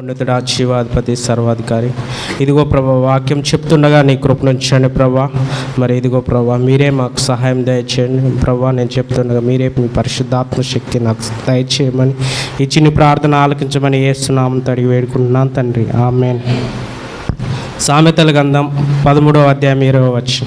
ఉన్నతుడా జీవాధిపతి సర్వాధికారి. ఇదిగో ప్రభా వాక్యం చెప్తుండగా నీ కృపణించండి ప్రభా. మరి ఇదిగో ప్రభా మీరే మాకు సహాయం దయచేయండి. ప్రభా నేను చెప్తుండగా మీరే మీ పరిశుద్ధాత్మ శక్తి నాకు దయచేయమని ఇచ్చిన ప్రార్థన ఆలకించమని వేస్తున్నాము తడిగి వేడుకుంటున్నాను తండ్రి. ఆమెన్. సామెతల గంధం పదమూడవ అధ్యాయం ఇరవై వచ్చి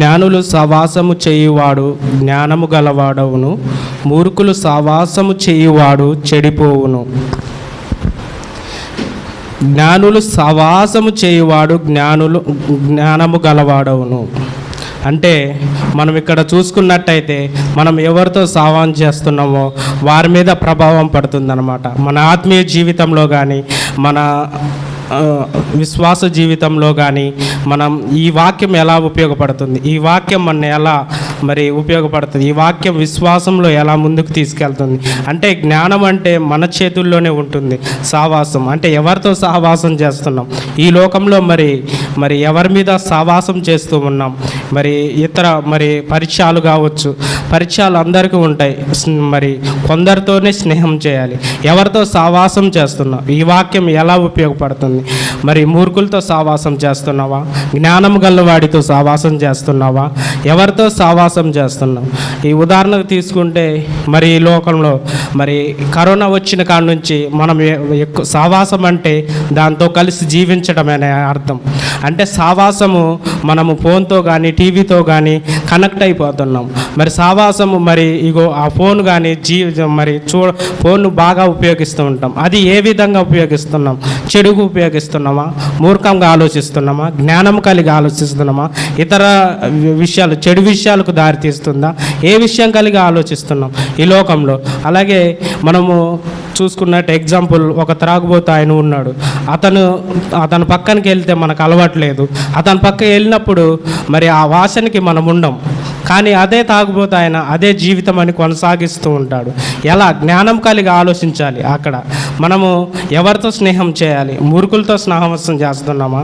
జ్ఞానులు సవాసము చేయువాడు జ్ఞానము గలవాడవును. మూర్ఖులు సవాసము చేయువాడు చెడిపోవును. జ్ఞానులు సవాసము చేయువాడు జ్ఞానులు జ్ఞానము గలవాడవును. అంటే మనం ఇక్కడ చూసుకున్నట్టయితే మనం ఎవరితో సావాన్ చేస్తున్నామో వారి మీద ప్రభావం పడుతుందన్నమాట. మన ఆత్మీయ జీవితంలో కానీ మన విశ్వాస జీవితంలో కానీ మనం ఈ వాక్యం ఎలా ఉపయోగపడుతుంది? ఈ వాక్యం మన ఎలా మరి ఉపయోగపడుతుంది. ఈ వాక్యం విశ్వాసంలో ఎలా ముందుకు తీసుకెళ్తుంది? అంటే జ్ఞానం అంటే మన చేతుల్లోనే ఉంటుంది. సావాసం. అంటే ఎవరితో సహవాసం చేస్తున్నాం? ఈ లోకంలో మరి మరి ఎవరి మీద సహవాసం చేస్తూ ఉన్నాం? మరి ఇతర మరి పరిచయాలు కావచ్చు. పరిచయాలు అందరికీ ఉంటాయి. మరి కొందరితోనే స్నేహం చేయాలి. ఎవరితో సావాసం చేస్తున్నాం ఈ వాక్యం ఎలా ఉపయోగపడుతుంది? మరి మూర్ఖులతో సావాసం చేస్తున్నావా? జ్ఞానం గల్లవాడితో వాడితో సావాసం చేస్తున్నావా? ఎవరితో సావాసం చేస్తున్నాం. ఈ ఉదాహరణకు తీసుకుంటే మరి ఈ లోకంలో మరి కరోనా వచ్చిన కాడ నుంచి మనం ఎక్కువ సావాసం అంటే దాంతో కలిసి జీవించడం అనే అర్థం. అంటే సావాసము మనము ఫోన్తో కానీ టీవీతో కానీ కనెక్ట్ అయిపోతున్నాం. మరి సావాసము మరి ఇగో ఆ ఫోన్ కానీ జీ మరి చూ ఫోన్ బాగా ఉపయోగిస్తూ ఉంటాం. అది ఏ విధంగా ఉపయోగిస్తున్నాం? చెడుకు ఉపయోగిస్తున్నామా? మూర్ఖంగా ఆలోచిస్తున్నామా? జ్ఞానం కలిగి ఆలోచిస్తున్నామా? ఇతర విషయాలు చెడు విషయాలకు దారితీస్తుందా? ఏ విషయం కలిగి ఆలోచిస్తున్నాం ఈ లోకంలో? అలాగే మనము చూసుకున్నట్టు ఎగ్జాంపుల్ ఒక త్రాగుబోతు ఆయన ఉన్నాడు. అతను అతని పక్కనకి వెళ్తే మనకు అలవాట్లేదు అతని పక్క వెళ్ళినప్పుడు మరి ఆ వాసనకి మనం ఉండం. కానీ అదే తాగుబోతు ఆయన అదే జీవితం అని కొనసాగిస్తూ ఉంటాడు. ఎలా? జ్ఞానం కలిగి ఆలోచించాలి అక్కడ. మనము ఎవరితో స్నేహం చేయాలి? మూర్ఖులతో స్నాహవాసం చేస్తున్నామా?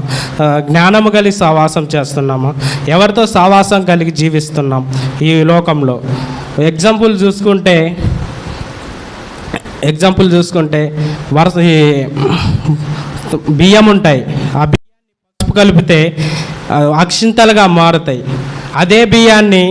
జ్ఞానము కలిగి సహవాసం చేస్తున్నామా? ఎవరితో సహవాసం కలిగి జీవిస్తున్నాం ఈ లోకంలో? ఎగ్జాంపుల్ చూసుకుంటే ఎగ్జాంపుల్ చూసుకుంటే వరుస ఈ బియ్యం ఉంటాయి. ఆ బియ్యాన్ని పసుపు కలిపితే అక్షింతలుగా మారుతాయి. అదే బియ్యాన్ని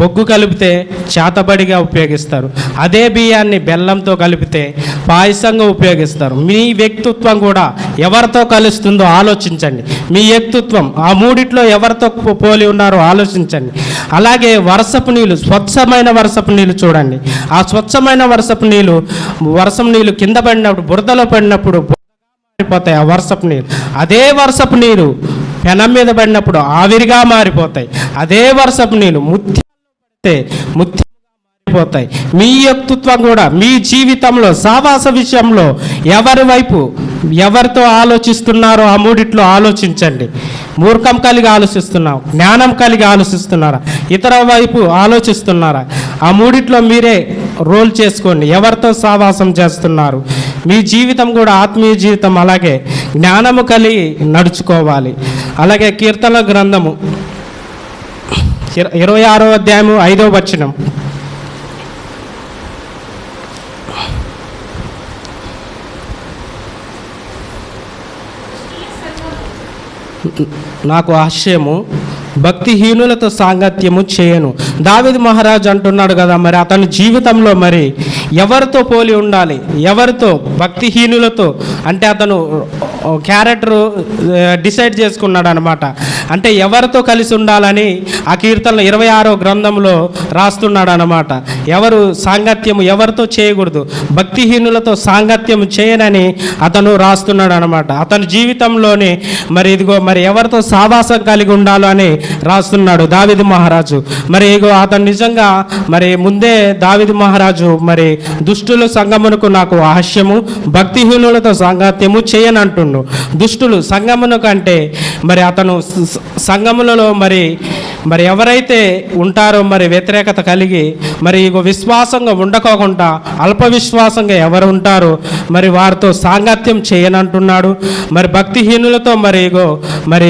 బొగ్గు కలిపితే చేతబడిగా ఉపయోగిస్తారు. అదే బియ్యాన్ని బెల్లంతో కలిపితే పాయసంగా ఉపయోగిస్తారు. మీ వ్యక్తిత్వం కూడా ఎవరితో కలుస్తుందో ఆలోచించండి. మీ వ్యక్తిత్వం ఆ మూడిట్లో ఎవరితో పోలి ఉన్నారో ఆలోచించండి. అలాగే వర్షపు నీళ్ళు స్వచ్ఛమైన వర్షపు నీళ్ళు చూడండి. ఆ స్వచ్ఛమైన వర్షపు నీళ్ళు వర్షం నీళ్ళు కింద పడినప్పుడు బురదలో పడినప్పుడు పోతాయి ఆ వర్షపు నీరు అదే వర్షపు నీరు పెనం మీద పడినప్పుడు ఆవిరిగా మారిపోతాయి. అదే వర్షపు నేను ముత్యాలు ముత్య మారిపోతాయి. మీ వ్యక్తిత్వం కూడా మీ జీవితంలో సావాస విషయంలో ఎవరి వైపు ఎవరితో ఆలోచిస్తున్నారో ఆ మూడిట్లో ఆలోచించండి. మూర్ఖం కలిగి ఆలోచిస్తున్నాం జ్ఞానం కలిగి ఆలోచిస్తున్నారా ఇతర వైపు ఆలోచిస్తున్నారా? ఆ మూడిట్లో మీరే రోల్ చేసుకోండి. ఎవరితో సావాసం చేస్తున్నారు? మీ జీవితం కూడా ఆత్మీయ జీవితం అలాగే జ్ఞానము కలిగి నడుచుకోవాలి. అలాగే కీర్తన గ్రంథము. ఇర- ఇరవై ఆరో అధ్యాయము ఐదో వచనం. నాకు ఆశయము భక్తిహీనులతో సాంగత్యము చేయను. దావిద్ మహారాజ్ అంటున్నాడు కదా మరి అతని జీవితంలో మరి ఎవరితో పోలి ఉండాలి? ఎవరితో? భక్తిహీనులతో. అంటే అతను క్యారెక్టర్ డిసైడ్ చేసుకున్నాడు అనమాట అంటే ఎవరితో కలిసి ఉండాలని ఆ కీర్తనలు ఇరవై ఆరో గ్రంథంలో రాస్తున్నాడు అనమాట ఎవరు సాంగత్యము ఎవరితో చేయకూడదు భక్తిహీనులతో సాంగత్యం చేయనని అతను రాస్తున్నాడు అనమాట అతని జీవితంలోనే మరి ఇదిగో మరి ఎవరితో సావాసం కలిగి ఉండాలో అని రాస్తున్నాడు దావిది మహారాజు. మరి ఇగో అతను నిజంగా మరి ముందే దావిది మహారాజు మరి దుష్టుల సంగమునకు నాకు ఆహాస్యము భక్తిహీనులతో సాంగత్యము చేయనంటుండు. దుష్టులు సంగమునకు అంటే మరి అతను స- సంఘములలో మరి మరి ఎవరైతే ఉంటారో మరి వ్యతిరేకత కలిగి మరి ఇగో విశ్వాసంగా ఉండకోకుండా అల్ప విశ్వాసంగా ఎవరు ఉంటారో మరి వారితో సాంగత్యం చేయనంటున్నాడు. మరి భక్తిహీనులతో మరి ఇగో మరి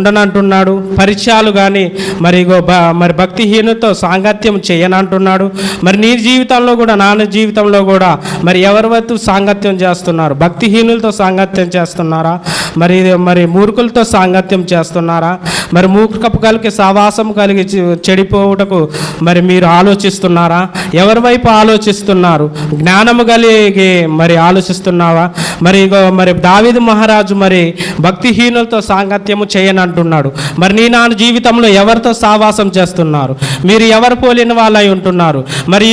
ఉండనంటున్నాడు. పరిచయాలు కానీ మరి బ- మరి భక్తిహీనతో సాంగత్యం చేయనంటున్నాడు. మరి నీ జీవితంలో కూడా నాన్న జీవితంలో కూడా మరి ఎవరివత్తు సాంగత్యం చేస్తున్నారు? భక్తిహీనులతో సాంగత్యం చేస్తున్నారా? మరి మరి మూర్ఖులతో సాంగత్యం చేస్తున్నారా? మరి మూర్ఖపు కలిగి సావాసం కలిగి చెడిపోవుటకు మరి మీరు ఆలోచిస్తున్నారా? ఎవరి వైపు ఆలోచిస్తున్నారు? జ్ఞానము కలిగి మరి ఆలోచిస్తున్నావా? మరి ఇగో మరి దావిద్ మహారాజు మరి భక్తిహీనులతో సాంగత్యము అంటున్నాడు. మరి నీ నాన్న జీవితంలో ఎవరితో సావాసం చేస్తున్నారు? మీరు ఎవరు పోలిన వాళ్ళై ఉంటున్నారు? మరి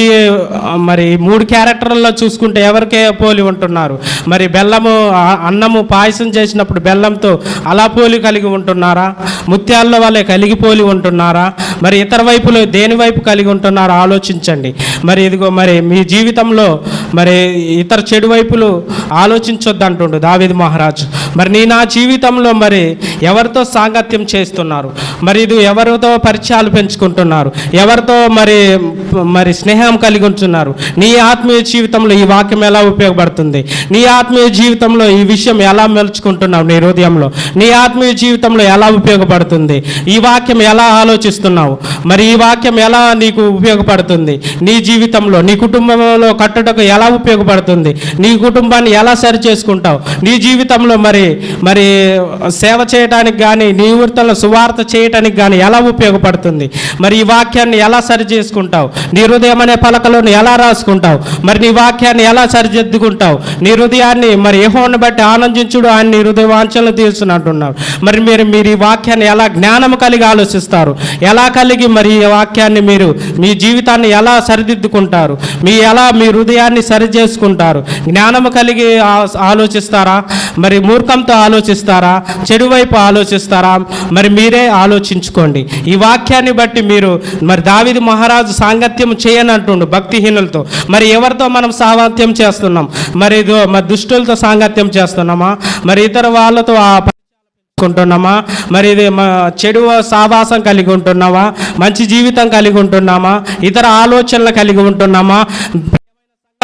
మరి మూడు క్యారెక్టర్లలో చూసుకుంటే ఎవరికే పోలి ఉంటున్నారు? మరి బెల్లము అన్నము పాయసం చేసినప్పుడు బెల్లంతో అలా పోలి కలిగి ఉంటున్నారా? ముత్యాల్లో వాళ్ళే కలిగి పోలి ఉంటున్నారా? మరి ఇతర వైపులో దేని వైపు కలిగి ఉంటున్నారో ఆలోచించండి. మరి ఇదిగో మరి మీ జీవితంలో మరి ఇతర చెడు వైపులు ఆలోచించొద్దు అంటుండు దావిద్ మహారాజు. మరి నీ నా జీవితంలో మరి ఎవరితో సాంగత్యం చేస్తున్నారు? మరి ఇది ఎవరితో పరిచయాలు పెంచుకుంటున్నారు? ఎవరితో మరి మరి స్నేహం కలిగి ఉంటున్నారు నీ ఆత్మీయ జీవితంలో ఈ వాక్యం ఎలా ఉపయోగపడుతుంది? నీ ఆత్మీయ జీవితంలో ఈ విషయం ఎలా మెలుచుకుంటున్నావు నీ హృదయంలో? నీ ఆత్మీయ జీవితంలో ఎలా ఉపయోగపడుతుంది? ఈ వాక్యం ఎలా ఆలోచిస్తున్నావు? మరి ఈ వాక్యం ఎలా నీకు ఉపయోగపడుతుంది? నీ జీవితంలో నీ కుటుంబంలో కట్టుటకు ఎలా ఉపయోగపడుతుంది? నీ కుటుంబాన్ని ఎలా సరి చేసుకుంటావు? నీ జీవితంలో మరి మరి సేవ చేయడానికి కానీ నీ సువార్త చేయటానికి కానీ ఎలా ఉపయోగపడుతుంది? మరి ఈ వాక్యాన్ని ఎలా సరి చేసుకుంటావు? నీ హృదయం అనే పలకలను ఎలా రాసుకుంటావు? మరి నీ వాక్యాన్ని ఎలా సరిదిద్దుకుంటావు నీ హృదయాన్ని మరి ఏహోని బట్టి ఆనందించుడు ఆయన నీ హృదయ వాంఛలు తీర్చునంటున్నాడు మరి మీరు మీరు ఈ వాక్యాన్ని ఎలా జ్ఞానం కలిగి ఆలోచిస్తారు? ఎలా కలిగి మరి ఈ వాక్యాన్ని మీరు మీ జీవితాన్ని ఎలా సరిదిద్దుకుంటారు? మీ ఎలా మీ హృదయాన్ని సరి చేసుకుంటారు? జ్ఞానము కలిగి ఆలోచిస్తారా? మరి మూర్ఖంతో ఆలోచిస్తారా? చెడు వైపు ఆలోచిస్తారా? మరి మీరే ఆలోచించుకోండి. ఈ వాక్యాన్ని బట్టి మీరు మరి దావిది మహారాజు సాంగత్యం చేయనంటుండు భక్తిహీనులతో. మరి ఎవరితో మనం సాంగత్యం చేస్తున్నాం? మరి ఇదో మరి దుష్టులతో సాంగత్యం చేస్తున్నామా? మరి ఇతర వాళ్ళతో ఆ ఉంటున్నామా మరి ఇది చెడు సావాసం కలిగి ఉంటున్నామా మంచి జీవితం కలిగి ఉంటున్నామా? ఇతర ఆలోచనలు కలిగి ఉంటున్నామా?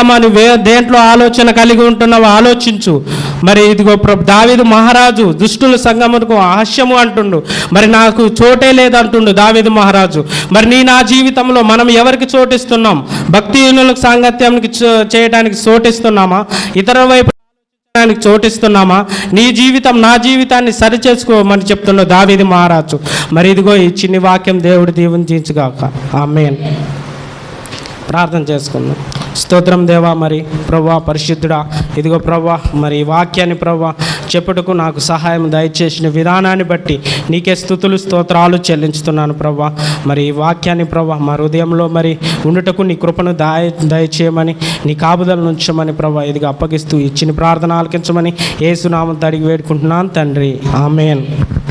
అని వే దేంట్లో ఆలోచన కలిగి ఉంటున్నావు ఆలోచించు. మరి ఇదిగో దావిదు మహారాజు దుష్టుల సంగమునకు హాస్యము అంటుండు. మరి నాకు చోటే లేదంటుండు దావిదు మహారాజు. మరి నీ నా జీవితంలో మనం ఎవరికి చోటిస్తున్నాం? భక్తిహీనులకు సాంగత్యానికి చేయడానికి చోటిస్తున్నామా? ఇతర వైపు చోటిస్తున్నామా? నీ జీవితం నా జీవితాన్ని సరిచేసుకోమని చెప్తున్న దావిది మహారాజు. మరి ఇదిగో ఈ చిన్ని వాక్యం దేవుడు దీవించుగాక. ఆమెన్. ప్రార్థన చేసుకుందాం. స్తోత్రం దేవా మరి ప్రభా పరిశుద్ధుడా. ఇదిగో ప్రభా మరి ఈ వాక్యాన్ని ప్రభా చెప్పుటకు నాకు సహాయం దయచేసిన విధానాన్ని బట్టి నీకే స్థుతులు స్తోత్రాలు చెల్లించుతున్నాను ప్రభా మరి ఈ వాక్యాన్ని ప్రవ్వా మా హృదయంలో మరి ఉండుటకు నీ కృపను దయ దయచేయమని నీ కాపుదలను ఉంచమని ప్రవ్వా ఇదిగా అప్పగిస్తూ ఇచ్చిన ప్రార్థన ఆలకించమని ఏసునామం తడిగి వేడుకుంటున్నాను తండ్రి. ఆమెన్.